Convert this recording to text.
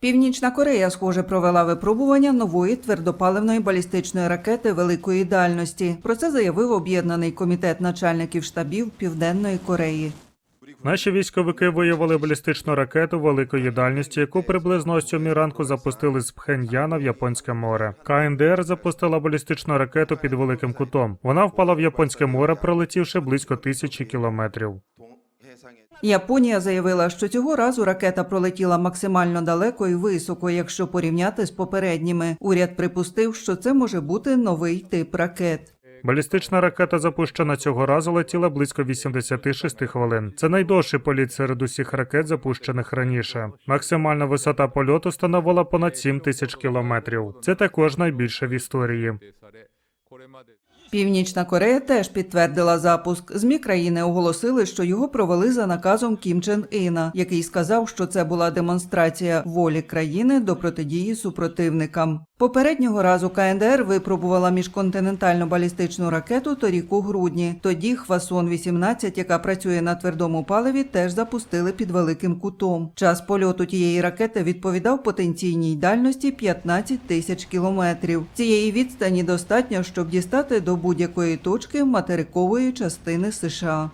Північна Корея, схоже, провела випробування нової твердопаливної балістичної ракети великої дальності. Про це заявив об'єднаний комітет начальників штабів Південної Кореї. Наші військовики виявили балістичну ракету великої дальності, яку приблизно о сьомій ранку запустили з Пхеньяна в Японське море. КНДР запустила балістичну ракету під великим кутом. Вона впала в Японське море, пролетівши близько тисячі кілометрів. Японія заявила, що цього разу ракета пролетіла максимально далеко і високо, якщо порівняти з попередніми. Уряд припустив, що це може бути новий тип ракет. Балістична ракета, запущена цього разу, летіла близько 86 хвилин. Це найдовший політ серед усіх ракет, запущених раніше. Максимальна висота польоту становила понад 7 тисяч кілометрів. Це також найбільше в історії. Північна Корея теж підтвердила запуск. Змі країни оголосили, що його провели за наказом Кім Чен Іна, який сказав, що це була демонстрація волі країни до протидії супротивникам. Попереднього разу КНДР випробувала міжконтинентальну балістичну ракету торік у грудні. Тоді Хвасон 18 яка працює на твердому паливі, теж запустили під великим кутом. Час польоту тієї ракети відповідав потенційній дальності 15 тисяч кілометрів. Цієї відстані достатньо, щоб дістати до будь-якої точки материкової частини США.